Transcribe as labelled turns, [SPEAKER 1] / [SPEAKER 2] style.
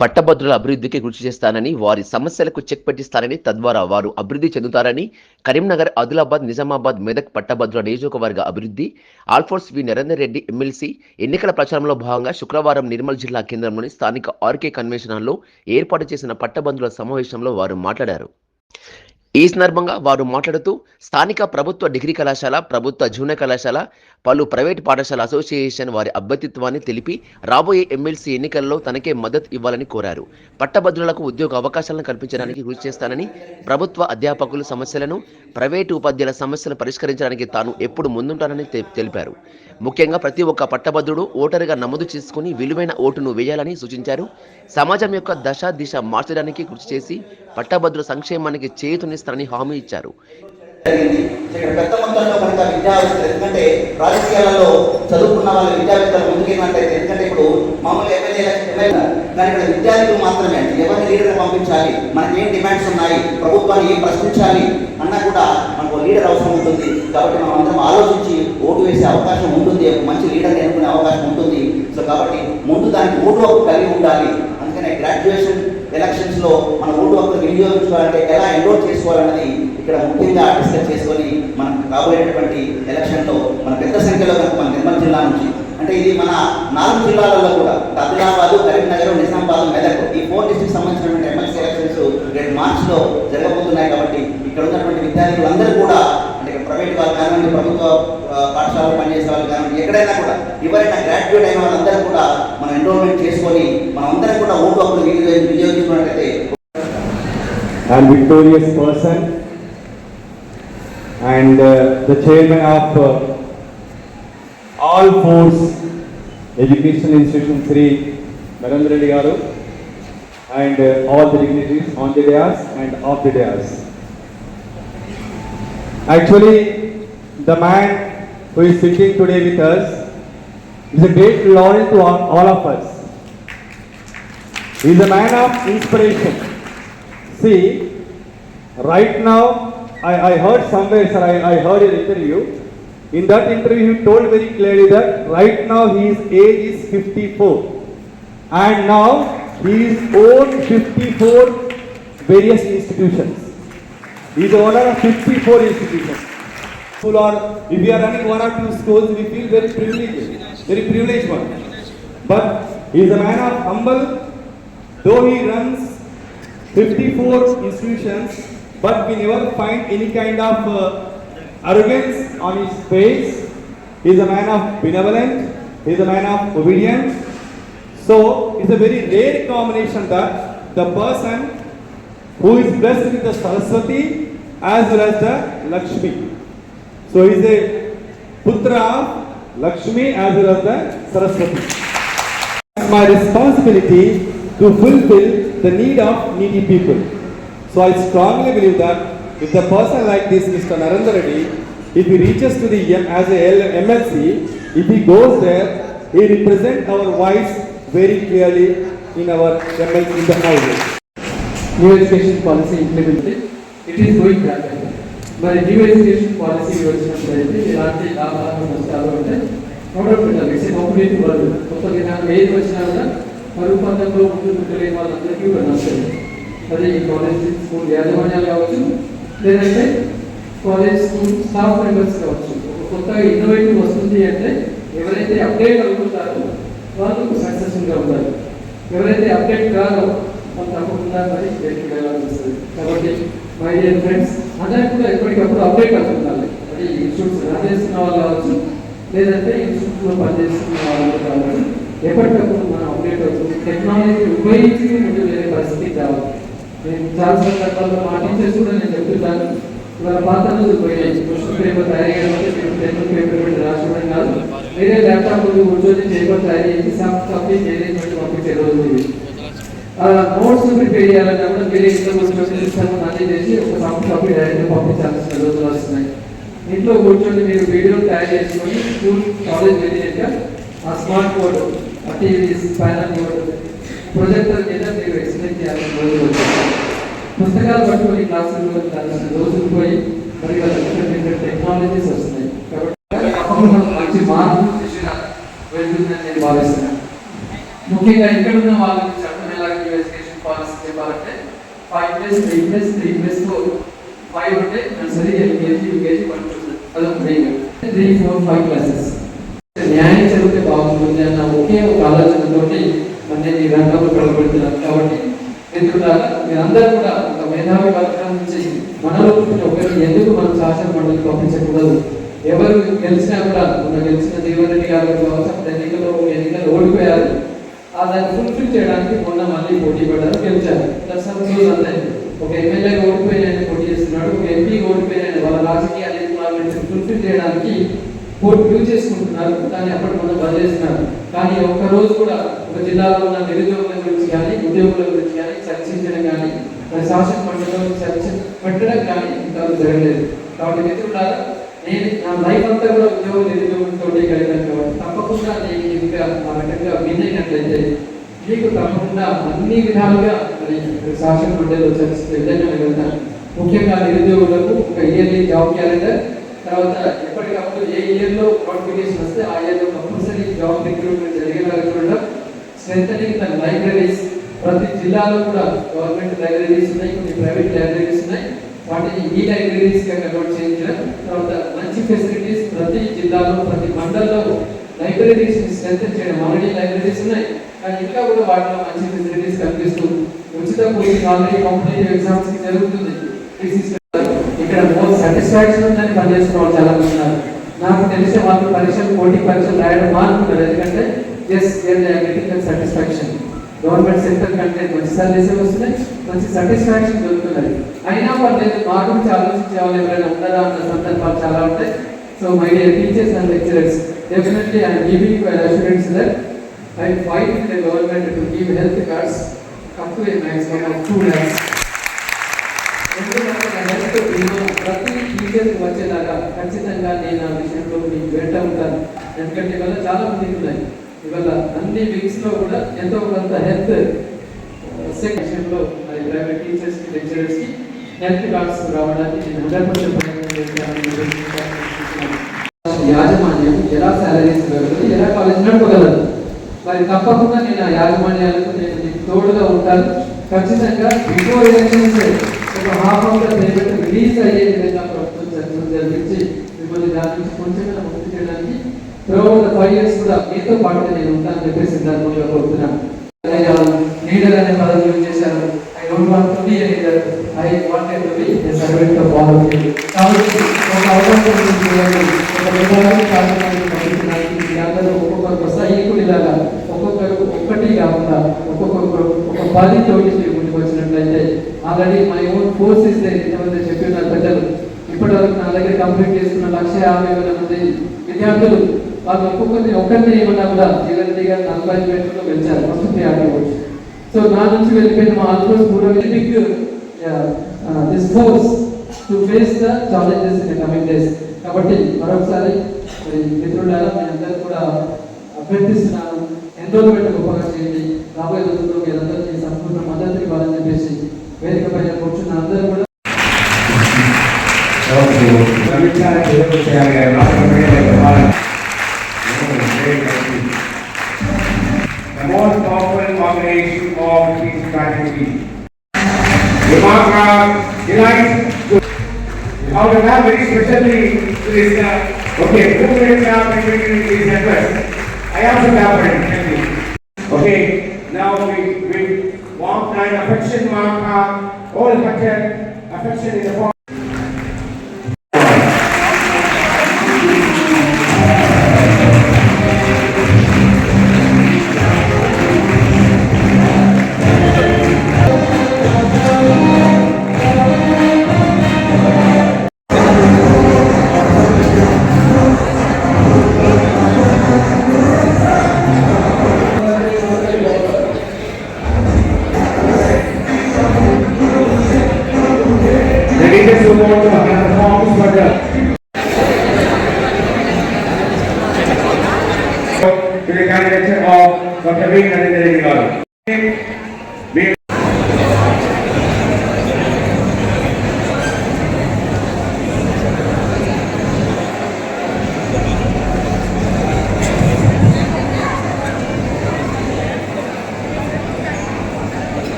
[SPEAKER 1] పట్టభద్రుల అభివృద్ధికి కృషి చేస్తానని వారి సమస్యలకు చెక్ పెట్టిస్తానని తద్వారా వారు అభివృద్ధి చెందుతారని కరీంనగర్ ఆదిలాబాద్ నిజామాబాద్ మెదక్ పట్టభద్రుల నియోజకవర్గ అభివృద్ధి ఆల్ఫోర్స్ వి. నరేందర్ రెడ్డి ఎమ్మెల్సీ ఎన్నికల ప్రచారంలో భాగంగా శుక్రవారం నిర్మల్ జిల్లా కేంద్రంలోని స్థానిక ఆర్కే కన్వెన్షన్ హాల్లో ఏర్పాటు చేసిన పట్టభద్రుల సమావేశంలో వారు మాట్లాడారు. ఈ సందర్భంగా వారు మాట్లాడుతూ స్థానిక ప్రభుత్వ డిగ్రీ కళాశాల ప్రభుత్వ జూనియర్ కళాశాల పలు ప్రైవేట్ పాఠశాల అసోసియేషన్ వారి అభ్యర్థిత్వాన్ని తెలిపి రాబోయే ఎమ్మెల్సీ ఎన్నికల్లో తనకే మద్దతు ఇవ్వాలని కోరారు. పట్టభద్రులకు ఉద్యోగ అవకాశాలను కల్పించడానికి కృషి చేస్తానని ప్రభుత్వ అధ్యాపకుల సమస్యలను ప్రైవేటు ఉపాధ్యాయుల సమస్యలను పరిష్కరించడానికి తాను ఎప్పుడు ముందుంటానని తె- తెలిపారు. ముఖ్యంగా ప్రతి ఒక్క పట్టభద్రుడు ఓటరుగా నమోదు చేసుకుని విలువైన ఓటును వేయాలని సూచించారు. సమాజం యొక్క దశ దిశ మార్చడానికి కృషి చేసి పట్టభద్రుల సంక్షేమానికి చేతునిస్తారని హామీ ఇచ్చారు.
[SPEAKER 2] పెద్ద మొత్తంలో విద్యావేత్తలు ఎందుకంటే రాజకీయాలలో చదువుకున్న వాళ్ళ విద్యావేత్తలు ఎందుకంటే ఇప్పుడు మామూలు కానీ ఇక్కడ విద్యార్థులు మాత్రమే అంటే ఎవరిని పంపించాలి? మనకి ఏం డిమాండ్స్ ఉన్నాయి? ప్రభుత్వాన్ని ఏం ప్రశ్నించాలి? అన్నా కూడా లీడర్ అవసరం ఉంటుంది. కాబట్టి మనం అందరం ఆలోచించి ఓటు వేసే అవకాశం ఉంటుంది. మంచి లీడర్ ఎన్నుకునే అవకాశం ఉంటుంది. సో కాబట్టి ముందు దానికి ఓటు హక్కు కలిగి ఉండాలి. అందుకనే గ్రాడ్యుయేషన్ ఎలక్షన్స్లో మన ఓటు హక్కును వినియోగించుకోవాలంటే ఎలా ఎన్రోల్ చేసుకోవాలన్నది ఇక్కడ ముఖ్యంగా డిస్కస్ చేసుకొని మనం కాబోయేటటువంటి ఎలక్షన్లో మన పెద్ద సంఖ్యలో మన నిర్మల్ జిల్లా నుంచి అంటే ఇది మన నాలుగు జిల్లాలలో కూడా. ఆదిలాబాద్ కరీంనగర్ నిజామాబాద్ మెదక్. ఈ ఫోర్ డిస్టిక్ సంబంధించినటువంటి ఎమ్మెల్సీ ఎలక్షన్స్ రేపు మార్చ్లో జరగబోతున్నాయి కాబట్టి ఇక్కడ ఉన్నటువంటి విద్యార్థులందరూ కూడా అంటే ప్రైవేట్ వాళ్ళు కానివ్వండి ప్రభుత్వ ఆ, పాఠశాలలో పనిచేసే వాళ్ళు కానివ్వండి ఎక్కడైనా కూడా ఎవరైనా గ్రాడ్యుయేట్ అయిన వాళ్ళందరూ కూడా మనం ఎన్రోల్మెంట్ చేసుకొని మనం అందరం కూడా ఓటు హక్కులు వినియోగించుకున్నట్లయితే
[SPEAKER 3] and victorious person. And uh, the chairman of uh, all fours education institution 3 Narendra Garu and uh, all the dignitaries on the dais and off the dais. Actually, the man who is sitting today with us is a great laurel to all, of us. He is a man of inspiration. See, right now, I, I heard somewhere, sir, I, I heard your interview. In that interview, he told very clearly that right now his age is 54. And now he is owned 54 various institutions. He is owner of 54 institutions. School or if we are running one or two schools, we feel very privileged, very privileged one. But he is a man of humble, though he runs 54 institutions, but we never find any kind of uh, arrogance on his face. He is a man of benevolent, he is a man of obedience. So, it's a very rare combination that the person who is blessed with the Saraswati as well as the Lakshmi. So, he is a putra of Lakshmi as well as the Saraswati. It's my responsibility to fulfill the need of needy people. So I strongly believe that if the person like this, Mr. Narendra Reddy, if he reaches to the M- as a L- MLC, if he goes there, he represents our voice very clearly in our MLC in the houses.
[SPEAKER 4] new education policy implemented, it is going rapidly. మరి new education policy వచ్చినప్పుడైతే ఎలాంటి లాభాలు నష్టాలు అంటే nodal పెట్టాలి it's complete world కొత్త విధానం ఏది వచ్చినా కూడా మరుపందంలో ముందు పెట్టలేని వాళ్ళందరికీ కూడా నష్టం అది కాలేజ్ స్కూల్ యాజమాన్యాలు కావచ్చు లేదంటే కాలేజ్ స్టాఫ్ మెంబర్స్ కావచ్చు కొత్తగా కొత్త ఇన్నోవేటివ్ వస్తుంది అంటే ఎవరైతే అప్డేట్ అవుతుంటారో వాళ్ళు సక్సెస్ఫుల్గా ఉంటారు. ఎవరైతే అప్డేట్ కాదో వాళ్ళు తప్పకుండా మరి బయటికి వెళ్ళాల్సి వస్తుంది. కాబట్టి మై డియర్ ఫ్రెండ్స్ అదే కూడా ఎప్పటికప్పుడు అప్డేట్ అవుతుండాలి అది ఇన్స్టిట్యూట్స్ రన్ వాళ్ళు కావచ్చు లేదంటే ఇన్స్టిట్యూట్లో పనిచేస్తున్న వాళ్ళు కావచ్చు. ఎప్పటికప్పుడు మనం అప్డేట్ అవుతుంది టెక్నాలజీ ఉపయోగించి ముందు వేరే పరిస్థితి కావాలి నేను చాలా సందర్భాల్లో మా టీచర్స్ కూడా నేను చెప్తుంటాను. ఇవాళ పాత రోజులు పోయినాయి. క్వశ్చన్ పేపర్ తయారు చేయడం అంటే పేపర్ పెట్టి రాసుకోవడం కాదు. వేరే ల్యాప్టాప్ ముందు కూర్చొని పేపర్ తయారు చేసి సాఫ్ట్ కాపీ మేనేజ్మెంట్ పంపించే రోజులు ఇవి నోట్స్ ప్రిపేర్ చేయాలన్నా కూడా వేరే ఇంట్లో కూర్చొని సిస్టమ్ అన్ని చేసి ఒక సాఫ్ట్ కాపీ డైరెక్ట్ పంపించాల్సిన రోజులు వస్తున్నాయి. ఇంట్లో కూర్చొని మీరు వీడియోలు తయారు చేసుకొని స్కూల్ కాలేజ్ వెళ్ళాక ఆ స్మార్ట్ బోర్డ్ ఆ టీవీ ప్యానల్ బోర్డు ప్రొజెక్టర్ మీద మీరు ఎక్స్ప్లెయిన్ చేయాల్సిన రోజులు వచ్చాయి. పుస్తకాలు పట్టుకొని క్లాసులు వెళ్ళాల్సిన రోజులు పోయి మరి వాళ్ళ డిఫరెంట్ డిఫరెంట్ టెక్నాలజీస్ వస్తున్నాయి. కాబట్టి తప్పకుండా మంచి మార్పు దిశగా వెళ్తుందని నేను భావిస్తున్నాను. ముఖ్యంగా ఇక్కడ ఉన్న వాళ్ళకి చెప్పడం ఎలాగ పాలసీ చెప్పాలంటే five plus three plus three plus four five ఉంటే nursery LKG UKG one two అదొక main three four five classes న్యాయం చదివితే బాగుంటుంది అన్న ఒకే ఒక ఆలోచనతోటి మరి నేను ఈ రంగంలో ప్రబడుతున్నాను కాబట్టి మిత్రులారా మీరందరూ కూడా ఒక మేధావి వర్గం నుంచి మనలో పుట్టిన ఒకరిని ఎందుకు మనం శాసన మండలి పంపించకూడదు? ఎవరు గెలిచినా కూడా మన గెలిచిన జీవన్ రెడ్డి గారు కావచ్చు అప్పుడు ఎన్నికలు ఓడిపోయారు. ఆ దాన్ని ఫుల్ఫిల్ చేయడానికి మొన్న మళ్ళీ పోటీ పడ్డారు గెలిచారు. దర్శనం అంతే. ఒక ఎమ్మెల్యే ఓడిపోయిన పోటీ చేస్తున్నాడు ఒక ఎంపీ ఓడిపోయిన వాళ్ళ రాజకీయ ఫుల్ఫిల్ చేయడానికి పోటీ యూజ్ చేసుకుంటున్నారు. కానీ అప్పటి మనం బదిలేస్తున్నారు. కానీ ఒక్క రోజు కూడా ఒక జిల్లాలో ఉన్న నిరుద్యోగుల గురించి ఉద్యోగుల గురించి కానీ చర్చించడం కానీ మరి శాసన మండలిలో చర్చ పెట్టడం కానీ ఇంతవరకు జరగలేదు. కాబట్టి మిత్రులారా నేను నా లైఫ్ అంతా కూడా ఉద్యోగ నిరుద్యోగులతో కలిగాను కాబట్టి తప్పకుండా నేను ఇంకా ఆ రకంగా విన్ అయినట్లయితే మీకు తప్పకుండా అన్ని విధాలుగా మరి శాసన మండలిలో చర్చించే విధంగా వెళ్తాను ముఖ్యంగా నిరుద్యోగులకు ఒక ఇయర్లీ జాబ్ క్యాలెండర్ తర్వాత ఎప్పటికప్పుడు ఏ ఇయర్లో నోటిఫికేషన్ వస్తే ఆ ఇయర్లో కంపల్సరీ జాబ్ రిక్రూట్మెంట్ జరిగేలాగా చూడడం స్ట్రెంథనింగ్ ద లైబ్రరీస్ ప్రతి జిల్లాలో కూడా గవర్నమెంట్ లైబ్రరీస్ ఉన్నాయి కొన్ని ప్రైవేట్ లైబ్రరీస్ ఉన్నాయి. వాటిని ఈ లైబ్రరీస్గా కన్వర్ట్ చేయించడం తర్వాత మంచి ఫెసిలిటీస్ ప్రతి జిల్లాలో ప్రతి మండలంలో లైబ్రరీస్ స్ట్రెంథన్ చేయడం. ఆల్రెడీ లైబ్రరీస్ ఉన్నాయి కానీ ఇంకా కూడా వాటిలో మంచి ఫెసిలిటీస్ కల్పిస్తూ ఉచిత కోచింగ్ ఆల్రెడీ కాంపిటేటివ్ ఎగ్జామ్స్కి జరుగుతుంది. ఇక్కడ మోస్ట్ సాటిస్ఫాక్షన్ ఉందని పనిచేస్తున్న వాళ్ళు చాలా మంది ఉన్నారు. నాకు తెలిసిన వాళ్ళు పరీక్షలు పోటీ పరీక్షలు రాయడం మానుకున్నారు ఎందుకంటే జస్ట్ సాటిస్ఫాక్షన్ గవర్నమెంట్ సెక్టర్ కంటే మంచి సర్వీసెస్ వస్తున్నాయి మంచి సాటిస్ఫాక్షన్ దొరుకుతున్నది. అయినా పర్లేదు మా గురించి ఆలోచించే వాళ్ళు ఎవరైనా ఉన్నారా అన్న సందర్భాలు చాలా ఉంటాయి. So my dear teachers and lecturers definitely I'm giving students that I fight with the government to give health cards up to a of two lakhs health ప్రతి టీచర్కి వచ్చేలాగా ఖచ్చితంగా నేను ఆ విషయంలో మీకు వెంట ఉంటాను. ఎందుకంటే వల్ల చాలా మందికి ఉన్నాయి ఇవాళ అన్ని వింగ్స్లో కూడా ఎంతో కొంత హెల్త్ సెక్షన్లో మరి ప్రైవేట్ టీచర్స్కి లెక్చరర్స్కి హెల్త్ కార్డ్స్ రావడానికి నేను హండ్రెడ్ పర్సెంట్ యాజమాన్యం ఎలా శాలరీస్ ఇవ్వగలదు ఎలా కాలేజ్ నడపగలదు మరి తప్పకుండా నేను ఆ యాజమాన్యాలకు నేను మీకు తోడుగా ఉంటాను. ఖచ్చితంగా బిఫోర్ ఎలక్షన్స్ ఒక half hour the payment release అయ్యే విధంగా ప్రభుత్వం చర్చలు జరిపించి మిమ్మల్ని దాని నుంచి కొంచెం ముక్తి చేయడానికి త్రూఅవుట్ ఫైవ్ ఇయర్స్ కూడా మీతో పాటు నేను ఉంటానని చెప్పేసి సందర్భంగా కోరుతున్నాను. లీడర్ అనే పదవి యూజ్ చేశారు. I don't want to be a leader I want to be a servant of all of you కాబట్టి ఒక అవకాశం ఇవ్వండి. ఒక విభాగం కార్యక్రమాన్ని పంపించడానికి మీ అందరూ ఒక్కొక్కరు సైనికుడిలాగా ఒక్కొక్కరు ఒక్కటి కాకుండా ఒక్కొక్కరు ఒక పది తోటి ముందుకు వచ్చినట్లయితే ఆల్రెడీ మై ఓన్ ఫోర్సెస్ ఎంతమంది చెప్పిన పెద్దలు ఇప్పటివరకు నా దగ్గర కంప్లీట్ చేసుకున్న లక్ష యాభై వేల మంది విద్యార్థులు వాళ్ళు ఒక్కొక్కరిని ఒక్కరిని ఏమన్నా కూడా జీవన్ గారు నలభై ఐదు మీటర్లో గెలిచారు ఫస్ట్ ప్రియారిటీ సో నా నుంచి వెళ్ళిపోయిన మా ఆల్మోస్ట్ మూడో big this force to face the challenges in coming days కాబట్టి మరొకసారి మరి మిత్రులారా మీ అందరూ కూడా అభ్యర్థిస్తున్నాను ఎన్రోల్మెంట్ గొప్పగా చేయండి. రాబోయే రోజుల్లో మీరందరికీ సంపూర్ణ మద్దతు ఇవ్వాలని చెప్పేసి వేదిక పైన కూర్చున్న అందరూ కూడా
[SPEAKER 5] The these strategies. Dimagha delights to out of that very specially to this uh, okay, two minutes now between these address. I also have it. Okay, now we we walk nine affection mark uh, all affection affection in the form